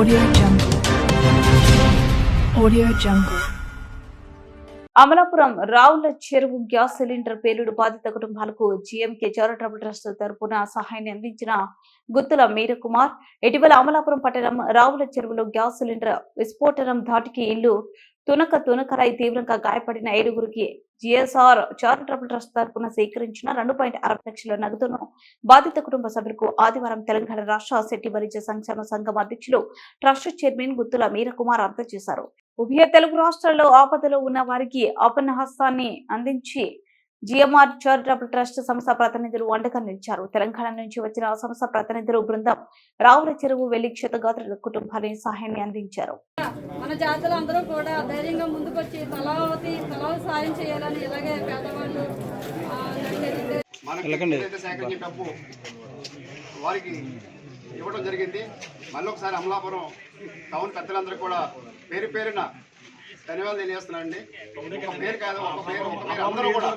Audio Jungle. Audio Jungle. Amalapuram Ravula చెరువు gas cylinder పేలుడు బాధిత కుటుంబాలకు జీఎంకే చారిటబుల్ ట్రస్ట్ తరపున సహాయాన్ని అందించిన గుత్తుల మీరకుమార్ ఇటీవల అమలాపురం పట్టణం రావుల చెరువులో గ్యాస్ సిలిండర్ విస్ఫోటనం ధాటికి ఇల్లు తునక తునకరై తీవ్రంగా గాయపడిన ఏడుగురికి జిఎస్ఆర్ చారిటబుల్ ట్రస్ట్ తరఫున సేకరించిన రెండు పాయింట్ అరవై లక్షల నగదును బాధిత కుటుంబ సభ్యులకు ఆదివారం తెలంగాణ రాష్ట్ర శెట్టి బలిజ సంక్షేమ సంఘం అధ్యక్షులు ట్రస్ట్ చైర్మన్ గుత్తుల మీరకుమార్ అందజేశారు. ఉభయ తెలుగు రాష్ట్రాల్లో ఆపదలో ఉన్న వారికి ఆపన్నహస్తాన్ని అందించి జిఎంఆర్ చారిటబుల్ ట్రస్ట్ సంస్థ ప్రతినిధులు అండగా నిలిచారు తెలంగాణ నుంచి వచ్చిన సంస్థ ప్రతినిధులు బృందం రావుల చెరువు వెళ్ళి క్షతగాత్రుల కుటుంబాన్ని సహాయాన్ని అందించారు. మన జాతులు అందరూ కూడా ధైర్యంగా ముందుకొచ్చి తలావతి తలా సాయం చేయాలని ఇలాగే పేదవాళ్ళు వారికి ఇవ్వడం జరిగింది మళ్ళీ ఒకసారి అమలాపురం టౌన్ పెద్దలందరూ కూడా పేరు పేరున ధన్యవాదాలు తెలియజేస్తున్నానండి. ఒక పేరు కాదు ఒక పేరు ఒక పేరు అందరూ కూడా.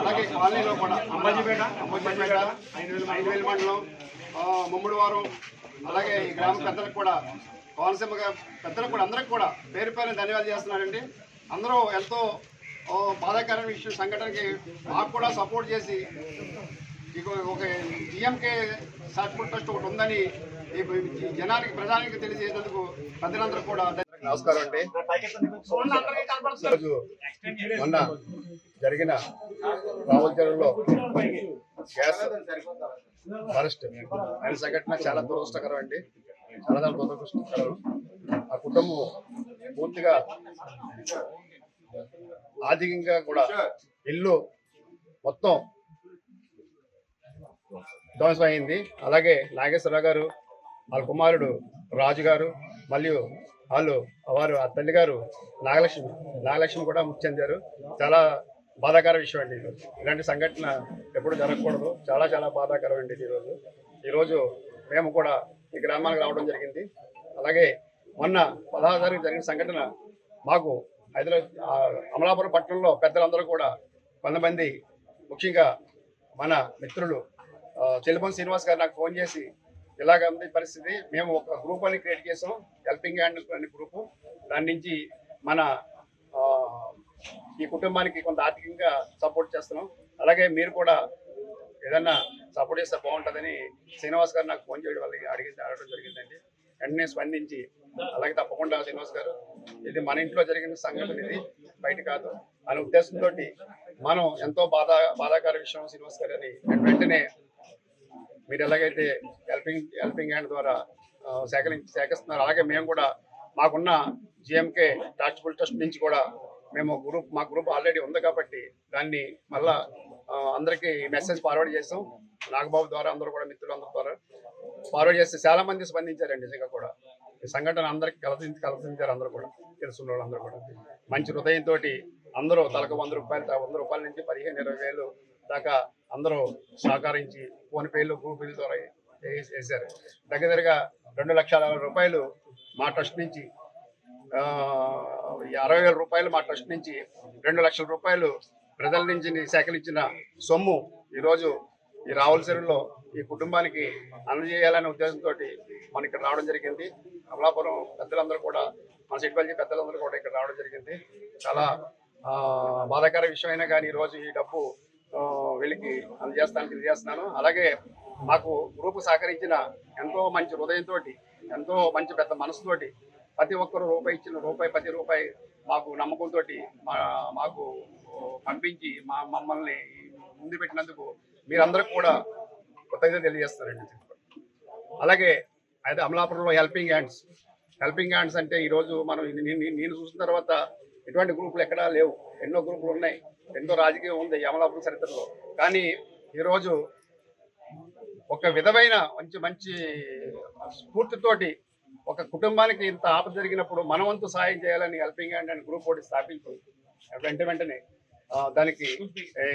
అలాగే కాలనీలో కూడా అంబాజీపేట అంబాజీపేట ఐదు వేల మండలం ముమ్మడివారం అలాగే ఈ గ్రామ పెద్దలకు కూడా కోనసీమ పెద్దలకు కూడా అందరికి కూడా పేరు పేరున ధన్యవాదాలు చేస్తున్నానండి. అందరూ ఎంతో బాధాకరమైన విషయం సంఘటనకి మాకు కూడా సపోర్ట్ చేసి ఇక ఒక జిఎంకే సాటిఫుల్ ట్రస్ట్ ఒకటి ఉందని జనానికి ప్రజానికి తెలియజేసేందుకు ప్రజలందరూ కూడా నమస్కారం అండి. ఈరోజు మొన్న జరిగిన రావుల చెరువులో గ్యాస్ ఫారెస్ట్ ఆయన సంఘటన చాలా దురదృష్టకరం అండి. చాలా చాలా దురదృష్టకరం. ఆ కుటుంబం పూర్తిగా ఆర్థికంగా కూడా ఇల్లు మొత్తం ధ్వంసం అయింది. అలాగే నాగేశ్వరరావు గారు వాళ్ళ కుమారుడు రాజు గారు మరియు వాళ్ళు వారు ఆ తల్లి గారు నాగలక్ష్మి నాగలక్ష్మి కూడా మృతి చెందారు చాలా బాధాకర విషయం అండి ఇది. ఇలాంటి సంఘటన ఎప్పుడు జరగకూడదు. చాలా చాలా బాధాకరం అండి ఇది ఈరోజు. ఈరోజు మేము కూడా ఈ గ్రామానికి రావడం జరిగింది. అలాగే మొన్న పదహారు తారీఖు జరిగిన సంఘటన మాకు హైదరాబాద్ అమలాపురం పట్టణంలో పెద్దలందరూ కూడా కొంతమంది ముఖ్యంగా మన మిత్రులు చెల్లిపం శ్రీనివాస్ గారు నాకు ఫోన్ చేసి ఇలాగ ఉంది పరిస్థితి. మేము ఒక గ్రూప్ అని క్రియేట్ చేసాం హెల్పింగ్ హ్యాండ్ అనే గ్రూపు దాని నుంచి మన ఈ కుటుంబానికి కొంత ఆర్థికంగా సపోర్ట్ చేస్తున్నాం. అలాగే మీరు కూడా ఏదన్నా సపోర్ట్ చేస్తే బాగుంటుందని శ్రీనివాస్ గారు నాకు ఫోన్ చేయడం వల్ల అడిగి అడగడం జరిగిందండి. వెంటనే స్పందించి అలాగే తప్పకుండా శ్రీనివాస్ గారు ఇది మన ఇంట్లో జరిగిన సంఘటన ఇది బయట కాదు. అనే ఉద్దేశంతో మనం ఎంతో బాధ బాధాకర విషయం శ్రీనివాస్ గారు అని వెంటనే మీరు ఎలాగైతే హెల్పింగ్ హెల్పింగ్ హ్యాండ్ ద్వారా సేకరి సేకరిస్తున్నారు అలాగే మేము కూడా మాకున్న జిఎంకే చారిటబుల్ ట్రస్ట్ నుంచి కూడా మేము గ్రూప్ మా గ్రూప్ ఆల్రెడీ ఉంది కాబట్టి దాన్ని మళ్ళా అందరికీ మెసేజ్ ఫార్వర్డ్ చేసాం. నాగబాబు ద్వారా అందరూ కూడా మిత్రులు ద్వారా ఫార్వర్డ్ చేస్తే చాలా మంది స్పందించారండి నిజంగా కూడా. ఈ సంఘటన అందరికి కలసించి కలసించారు అందరూ కూడా తెలుసున్న వాళ్ళందరూ కూడా. మంచి హృదయంతో అందరూ తలకు వంద రూపాయలు వంద రూపాయల నుంచి పదిహేను ఇరవై వేలు దాకా అందరూ సహకరించి ఫోన్ పేలు గూగుల్ ద్వారా చేశారు. దగ్గర దగ్గరగా రెండు లక్షల రూపాయలు మా ట్రస్ట్ నుంచి ఈ అరవై వేల రూపాయలు మా ట్రస్ట్ నుంచి రెండు లక్షల రూపాయలు ప్రజల నుంచి సేకరించిన సొమ్ము ఈరోజు ఈ రావుల చెరువులో ఈ కుటుంబానికి అందజేయాలనే ఉద్దేశంతో మనం ఇక్కడ రావడం జరిగింది. అమలాపురం పెద్దలందరూ కూడా మన సిట్బల్జీ పెద్దలందరూ కూడా ఇక్కడ రావడం జరిగింది. చాలా బాధాకర విషయమైనా కానీ ఈరోజు ఈ డబ్బు వీళ్ళకి అందజేస్తానికి తెలియజేస్తున్నాను అలాగే మాకు గ్రూప్ సహకరించిన ఎంతో మంచి హృదయంతో ఎంతో మంచి పెద్ద మనసుతోటి ప్రతి ఒక్కరు రూపాయి ఇచ్చిన రూపాయి ప్రతి రూపాయి మాకు నమ్మకంతో మా మాకు పంపించి మా మమ్మల్ని ముందు పెట్టినందుకు మీరందరూ కూడా కృతజ్ఞత తెలియజేస్తారండి. అలాగే అయితే అమలాపురంలో హెల్పింగ్ హ్యాండ్స్. హెల్పింగ్ హ్యాండ్స్ అంటే ఈరోజు మనం నేను చూసిన తర్వాత ఎటువంటి గ్రూపులు ఎక్కడా లేవు. ఎన్నో గ్రూపులు ఉన్నాయి. ఎంతో రాజకీయం ఉంది ఈ అమలాపురం చరిత్రలో. కానీ ఈరోజు ఒక విధమైన మంచి మంచి స్ఫూర్తితోటి ఒక కుటుంబానికి ఇంత ఆపద జరిగినప్పుడు మనవంతు సాయం చేయాలని హెల్పింగ్ హ్యాండ్ అని గ్రూప్ ఒకటి స్థాపించు వెంట వెంటనే దానికి ఏ,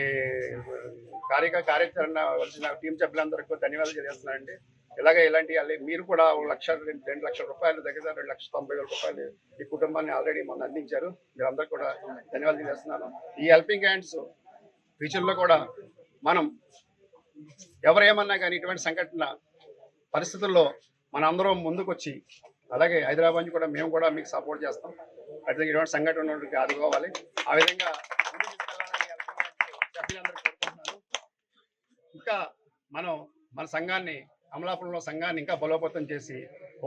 కార్యక కార్యాచరణ వచ్చిన టీం సభ్యులందరికీ ధన్యవాదాలు తెలియజేస్తున్నానండి. ఇలాగే ఇలాంటి మీరు కూడా ఒక లక్ష రెండు రెండు లక్షల రూపాయలు దగ్గర రెండు లక్షల తొంభై వేల రూపాయలు ఈ కుటుంబాన్ని ఆల్రెడీ మొన్న అందించారు. మీరందరూ కూడా ధన్యవాదాలు తెలియజేస్తున్నాను. ఈ హెల్పింగ్ హ్యాండ్స్ ఫ్యూచర్లో కూడా మనం ఎవరేమన్నా కానీ ఇటువంటి సంఘటన పరిస్థితుల్లో మన అందరం అలాగే హైదరాబాద్ కూడా మేము కూడా మీకు సపోర్ట్ చేస్తాం. అయితే ఇటువంటి సంఘటన ఆదుకోవాలి. ఆ విధంగా ఇంకా మనం మన సంఘాన్ని అమలాపురంలో సంఘాన్ని ఇంకా బలోపేతం చేసి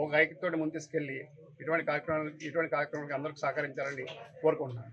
ఒక ఐక్యతోటి ముందు తీసుకెళ్ళి ఇటువంటి కార్యక్రమాలు ఇటువంటి కార్యక్రమాలకు అందరికీ సహకరించాలని కోరుకుంటున్నాను.